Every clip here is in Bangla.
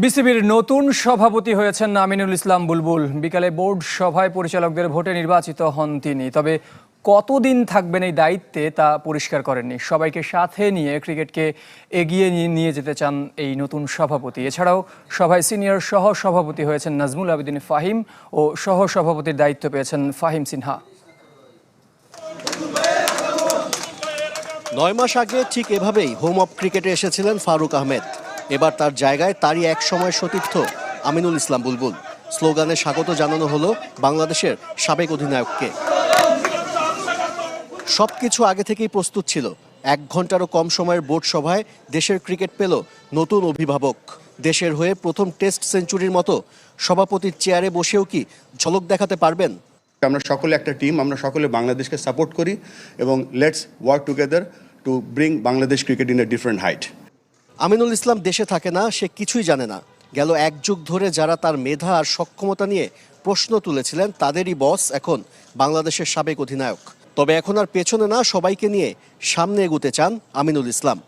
বিসিবির নতুন সভাপতি হয়েছেন আমিনুল ইসলাম বুলবুল। বিকালে বোর্ড সভায় পরিচালকদের ভোটে নির্বাচিত হন তিনি। তবে কতদিন থাকবেন এই দায়িত্বে তা পরিষ্কার করেননি। সবাইকে সাথে নিয়ে ক্রিকেটকে এগিয়ে নিয়ে যেতে চান এই নতুন সভাপতি। এছাড়াও সভায় সিনিয়র সহ সভাপতি হয়েছেন নাজমুল আবেদিন ফাহিম ও সহ সভাপতির দায়িত্ব পেয়েছেন ফাহিম সিনহা। নয় মাস আগে ঠিক এভাবেই হোম অফ ক্রিকেটে এসেছিলেন ফারুক আহমেদ। এবার তার জায়গায় তারই এক সময় সতীর্থ আমিনুল ইসলাম বুলবুল। স্লোগানে স্বাগত জানানো হলো বাংলাদেশের সাবেক অধিনায়ককে। সবকিছু আগে থেকেই প্রস্তুত ছিল। এক ঘন্টারও কম সময়ের বোর্ড সভায় দেশের ক্রিকেট পেল নতুন অভিভাবক। দেশের হয়ে প্রথম টেস্ট সেঞ্চুরির মতো সভাপতির চেয়ারে বসেও কি ঝলক দেখাতে পারবেন? আমরা সকলে একটা টিম, আমরা সকলে বাংলাদেশকে সাপোর্ট করি এবং let's work together to bring Bangladesh cricket in a different height Aminul Islam দেশে থাকে না, সে কিছুই জানে না। গেল এক যুগ ধরে যারা তার মেধা আর সক্ষমতা নিয়ে প্রশ্ন তুলেছিলেন, তাদেরই বস এখন বাংলাদেশের সাবেক অধিনায়ক। তবে এখন আর পেছনে না, সবাইকে নিয়ে সামনে এগুতে চান আমিনুল ইসলাম।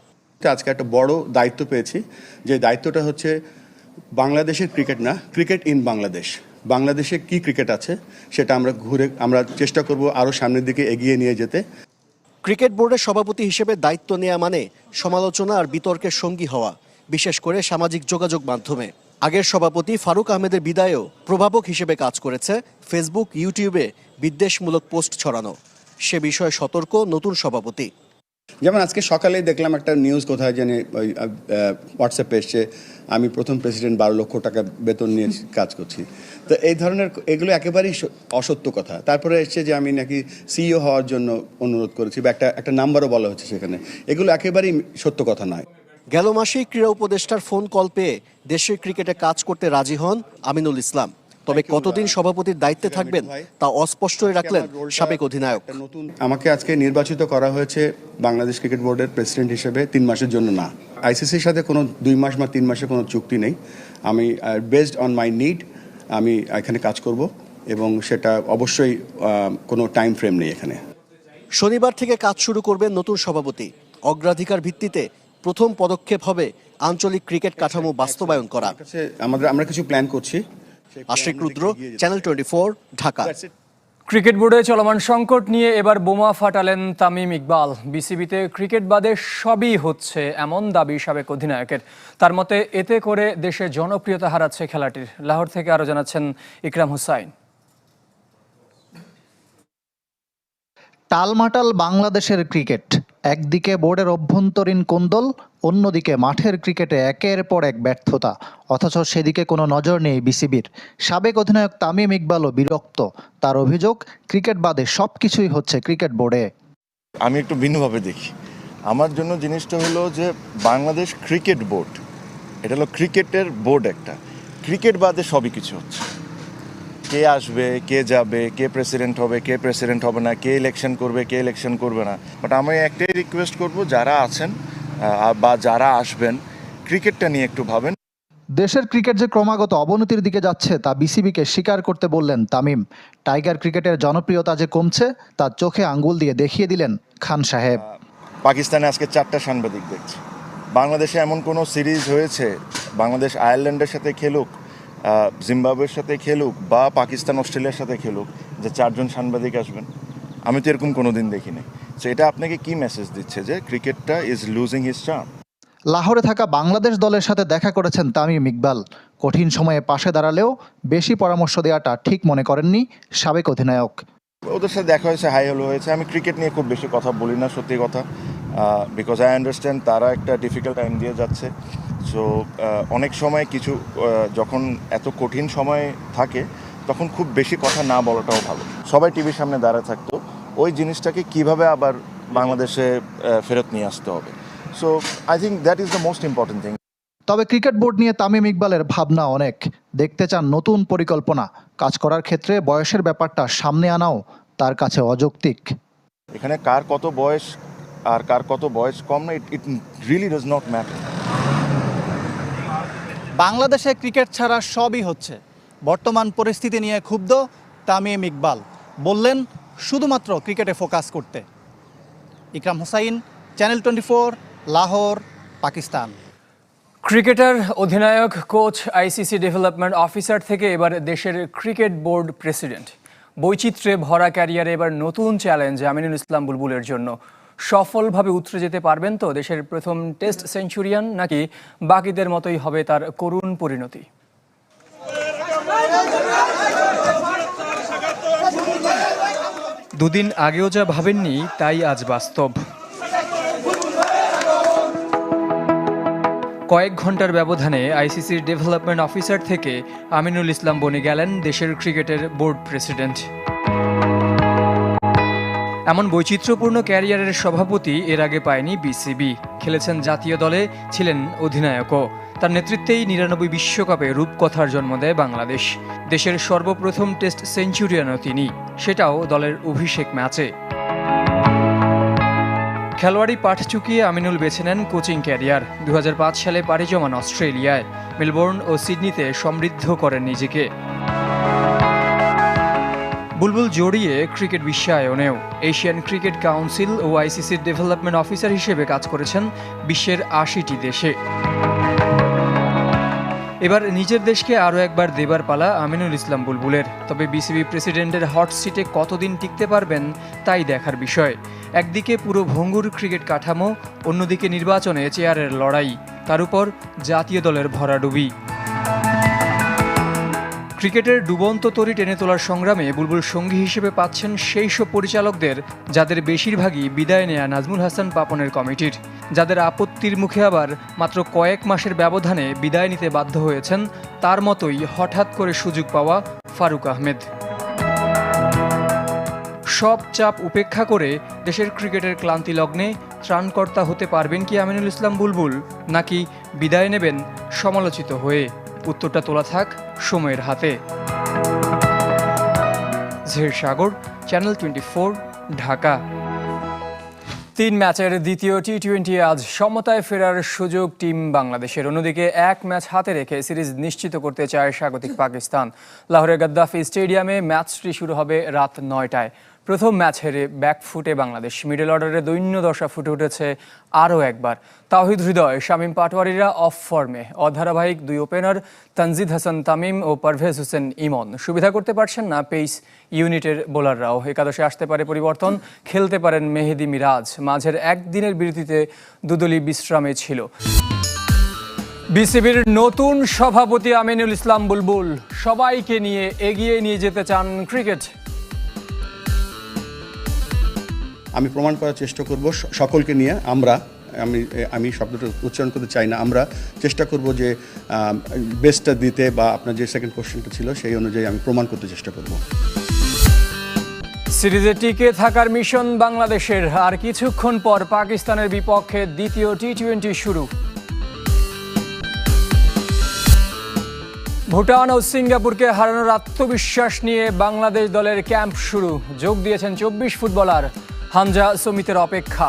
আজকে একটা বড় দায়িত্ব পেয়েছি। যে দায়িত্বটা হচ্ছে বাংলাদেশের ক্রিকেট না, ক্রিকেট ইন বাংলাদেশ। বাংলাদেশে কি ক্রিকেট আছে, সেটা আমরা ঘুরে, আমরা চেষ্টা করব আরও সামনের দিকে এগিয়ে নিয়ে যেতে। ক্রিকেট বোর্ডের সভাপতি হিসেবে দায়িত্ব নেওয়া মানে সমালোচনা আর বিতর্কের সঙ্গী হওয়া, বিশেষ করে সামাজিক যোগাযোগ মাধ্যমে। আগের সভাপতি ফারুক আহমেদের বিদায়ও প্রভাবক হিসেবে কাজ করেছে ফেসবুক, ইউটিউবে বিদ্বেষমূলক পোস্ট ছড়ানো। সে বিষয়ে সতর্ক নতুন সভাপতি। যেমন আজকে সকালেই দেখলাম একটা নিউজ কোথায় জানি ওই হোয়াটসঅ্যাপে এসছে, আমি প্রথম প্রেসিডেন্ট বারো লক্ষ টাকা বেতন নিয়ে কাজ করছি। তো এই ধরনের এগুলো একেবারেই অসত্য কথা। তারপরে এসছে যে আমি নাকি সিইও হওয়ার জন্য অনুরোধ করেছি, বা একটা একটা নাম্বারও বলা হচ্ছে সেখানে। এগুলো একেবারেই সত্য কথা নয়। গেল মাসেই ক্রীড়া উপদেষ্টার ফোন কল পেয়ে দেশের ক্রিকেটে কাজ করতে রাজি হন আমিনুল ইসলাম। তবে কতদিন সভাপতির দায়িত্বে থাকবেন তা অস্পষ্টই রাখলেন সাবেক অধিনায়ক। আমাকে আজকে নির্বাচিত করা হয়েছে বাংলাদেশ ক্রিকেট বোর্ডের প্রেসিডেন্ট হিসেবে তিন মাসের জন্য না। আইসিসির সাথে কোনো দুই মাস বা তিন মাসে কোনো চুক্তি নেই। আমি বেসড অন মাই নিড আমি এখানে কাজ করব এবং সেটা অবশ্যই কোনো টাইম ফ্রেম নেই এখানে। শনিবার থেকে কাজ শুরু করবেন নতুন সভাপতি। অগ্রাধিকার ভিত্তিতে প্রথম পদক্ষেপ হবে আঞ্চলিক ক্রিকেট কাঠামো বাস্তবায়ন করা আমাদের আমরা কিছু প্ল্যান করছি। Ashik Rudra channel twenty Dhaka. Cricket বোর্ডে চলমান সংকট নিয়ে এবার বোমা ফাটালেন তামিম ইকবাল। বিসিবিতে ক্রিকেট বাদে সবই হচ্ছে এমন দাবি সাবেক অধিনায়কের। তার মতে এতে করে দেশে জনপ্রিয়তা হারাচ্ছে খেলাটির। লাহোর থেকে আরও জানাচ্ছেন ইকরাম হুসাইন। টালমাটাল বাংলাদেশের ক্রিকেট। একদিকে বোর্ডের অভ্যন্তরীণ কোন্দল অন্যদিকে মাঠের ক্রিকেটে একের পর এক ব্যর্থতা, অথচ সেদিকে কোনো নজর নেই বিসিবির। সাবেক অধিনায়ক তামিম ইকবালও বিরক্ত, তার অভিযোগ, ক্রিকেট বাদে সব কিছুই হচ্ছে ক্রিকেট বোর্ডে। আমি একটু ভিন্নভাবে দেখি। আমার জন্য জিনিসটা হলো যে বাংলাদেশ ক্রিকেট বোর্ড, এটা হলো ক্রিকেটের বোর্ড একটা। ক্রিকেট বাদে সবই কিছু হচ্ছে। কে আসবে, কে যাবে, কে প্রেসিডেন্ট হবে, কে প্রেসিডেন্ট হবে না, কে ইলেকশন করবে, কে ইলেকশন করবে না। বাট আমি একটাই রিকোয়েস্ট করব, যারা আছেন বা যারা আসবেন ক্রিকেটটা নিয়ে একটু ভাবেন। দেশের ক্রিকেট যে ক্রমাগত অবনতির দিকে যাচ্ছে তা বিসিবিকে স্বীকার করতে বললেন তামিম। টাইগার ক্রিকেটের জনপ্রিয়তা যে কমছে তা চোখে আঙ্গুল দিয়ে দেখিয়ে দিলেন খান সাহেব। পাকিস্তানে আজকে চারটা সাংবাদিক দেখছি। বাংলাদেশে এমন কোনো সিরিজ হয়েছে বাংলাদেশ আয়ারল্যান্ডের সাথে খেলুক জিম্বাবুয়ের সাথে খেলুক বা পাকিস্তান অস্ট্রেলিয়ার সাথে খেলুক যে চারজন সাংবাদিক আসবেন? আমি তো এরকম কোনো দিন দেখিনি। সো এটা আপনাকে কি মেসেজ দিচ্ছে যে ক্রিকেটটা ইজ লুজিং হিজ চার্ম লাহোরে থাকা বাংলাদেশ দলের সাথে দেখা করেছেন তামিম ইকবাল। কঠিন সময়ে পাশে দাঁড়ালেও বেশি পরামর্শ দেওয়াটা ঠিক মনে করেননি সাবেক অধিনায়ক। ওদের সাথে দেখা হয়েছে হাই হলো হয়েছে। আমি ক্রিকেট নিয়ে খুব বেশি কথা বলি না সত্যি কথা। বিকজ আই আন্ডারস্ট্যান্ড তারা একটা ডিফিকাল্ট টাইম দিয়ে যাচ্ছে। সো অনেক সময় কিছু যখন এত কঠিন সময় থাকে তখন খুব বেশি কথা না বলাটাও ভালো। সবাই টিভির সামনে দাঁড়ায় থাকতো। ওই জিনিসটাকে কীভাবে আবার বাংলাদেশে ফেরত নিয়ে আসতে হবে। So I think that is the most important thing তবে ক্রিকেট বোর্ড নিয়ে তামিম ইকবালের ভাবনা অনেক। দেখতে চান নতুন পরিকল্পনা। কাজ করার ক্ষেত্রে বয়সের ব্যাপারটা সামনে আনাও তার কাছে অযৌক্তিক। এখানে কার কত বয়স আর কার কত বয়স কম না it it really does not matter বাংলাদেশে ক্রিকেট ছাড়া সবই হচ্ছে। বর্তমান পরিস্থিতি নিয়ে ক্ষুব্ধ তামিম ইকবাল। বললেন শুধুমাত্র ক্রিকেটে ফোকাস করতে। Ikram Hossain, channel twenty four, Lahore, Pakistan. Cricketer, অধিনায়ক, কোচ, আইসিসি ডেভেলপমেন্ট অফিসার থেকে এবার দেশের ক্রিকেট বোর্ড প্রেসিডেন্ট। বৈচিত্র্যে ভরা ক্যারিয়ারে এবার নতুন চ্যালেঞ্জ আমিনুল ইসলাম বুলবুলের জন্য। সফলভাবে উতরে যেতে পারবেন তো দেশের প্রথম টেস্ট সেঞ্চুরিয়ান নাকি বাকিদের মতোই হবে তার করুণ পরিণতি? দুদিন আগেও যা ভাবেননি, তাই আজ বাস্তব। কয়েক ঘণ্টার ব্যবধানে আইসিসির ডেভেলপমেন্ট অফিসার থেকে আমিনুল ইসলাম বনে গেলেন দেশের ক্রিকেটের বোর্ড প্রেসিডেন্ট। এমন বৈচিত্র্যপূর্ণ ক্যারিয়ারের সভাপতি এর আগে পায়নি বিসিবি। খেলেছেন জাতীয় দলে, ছিলেন অধিনায়কও। তার নেতৃত্বেই নিরানব্বই বিশ্বকাপে রূপকথার জন্ম দেয় বাংলাদেশ। দেশের সর্বপ্রথম টেস্ট সেঞ্চুরিয়ানও তিনি। সেটাও দলের অভিষেক ম্যাচে। খেলোয়াড়ি পাঠ চুকিয়ে আমিনুল বেছে নেন কোচিং ক্যারিয়ার। দু হাজার পাঁচ সালে পাড়ি জমান অস্ট্রেলিয়ায়। মেলবোর্ন ও সিডনিতে সমৃদ্ধ করেন নিজেকে। বুলবুল জড়িয়ে ক্রিকেট বিশ্বায়নেও। এশিয়ান ক্রিকেট কাউন্সিল ও আইসিসির ডেভেলপমেন্ট অফিসার হিসেবে কাজ করেছেন বিশ্বের আশিটি দেশে। এবার নিজের দেশকে আরও একবার দেবার পালা আমিনুল ইসলাম বুলবুলের। তবে বিসিবি প্রেসিডেন্টের হট সিটে কতদিন টিকতে পারবেন, তাই দেখার বিষয়। একদিকে পুরো ভঙ্গুর ক্রিকেট কাঠামো, অন্যদিকে নির্বাচনে চেয়ারের লড়াই। তার উপর জাতীয় দলের ভরাডুবি। ক্রিকেটের ডুবন্ত তরি টেনে তোলার সংগ্রামে বুলবুল সঙ্গী হিসেবে পাচ্ছেন সেই সব পরিচালকদের, যাদের বেশিরভাগই বিদায় নেয়া নাজমুল হাসান পাপনের কমিটির। যাদের আপত্তির মুখে আবার মাত্র কয়েক মাসের ব্যবধানে বিদায় নিতে বাধ্য হয়েছেন, তার মতোই হঠাৎ করে সুযোগ পাওয়া ফারুক আহমেদ। সব চাপ উপেক্ষা করে দেশের ক্রিকেটের ক্লান্তি লগ্নে ত্রাণকর্তা হতে পারবেন কি আমিনুল ইসলাম বুলবুল, নাকি বিদায় নেবেন সমালোচিত হয়ে? উত্তরটা তোলা থাক সময়ের হাতে। ঝের সাগর চ্যানেল টোয়েন্টি ঢাকা। তিন ম্যাচের দ্বিতীয় টি টোয়েন্টি আজ সমতায় ফেরার সুযোগ টিম বাংলাদেশের। অন্যদিকে এক ম্যাচ হাতে রেখে সিরিজ নিশ্চিত করতে চায় স্বাগতিক পাকিস্তান। লাহোরের গাদ্দাফি স্টেডিয়ামে ম্যাচটি শুরু হবে রাত নয়টায়। প্রথম ম্যাচ হেরে ব্যাকফুটে বাংলাদেশ। মিডল অর্ডারে দৈন্য দশা ফুটে উঠেছে আরও একবার। তাহিদ হৃদয়, শামীম পাটোয়ারিরা অফ ফর্মে অধারাবাহিক দুই ওপেনার তানজিদ হাসান তামিম ও পারভেজ হোসেন ইমন। সুবিধা করতে পারছেন না পেইস ইউনিটের বোলাররাও একাদশে আসতে পারে পরিবর্তন, খেলতে পারেন মেহেদি মিরাজ। মাঝের একদিনের বিরতিতে দুদলি বিশ্রামে ছিল। বিসিবির নতুন সভাপতি আমিনুল ইসলাম বুলবুল। সবাইকে নিয়ে এগিয়ে নিয়ে যেতে চান ক্রিকেট আমি প্রমাণ করার চেষ্টা করব সকলকে নিয়ে আমরা, আমি আমি শব্দটা উচ্চারণ করতে চাই না, আমরা চেষ্টা করব যে বেস্টটা দিতে বা আপনার যে সেকেন্ড কোশ্চেনটা ছিল সেই অনুযায়ী আমি প্রমাণ করতে চেষ্টা করব। সিরিজে টিকে থাকার মিশন বাংলাদেশের, আর কিছুক্ষণ পর পাকিস্তানের বিপক্ষে দ্বিতীয় টি টোয়েন্টি শুরু। ভুটান ও সিঙ্গাপুরকে হারানোর আত্মবিশ্বাস নিয়ে বাংলাদেশ দলের ক্যাম্প শুরু। যোগ দিয়েছেন চব্বিশ ফুটবলার। হামজা সমিতের অপেক্ষা।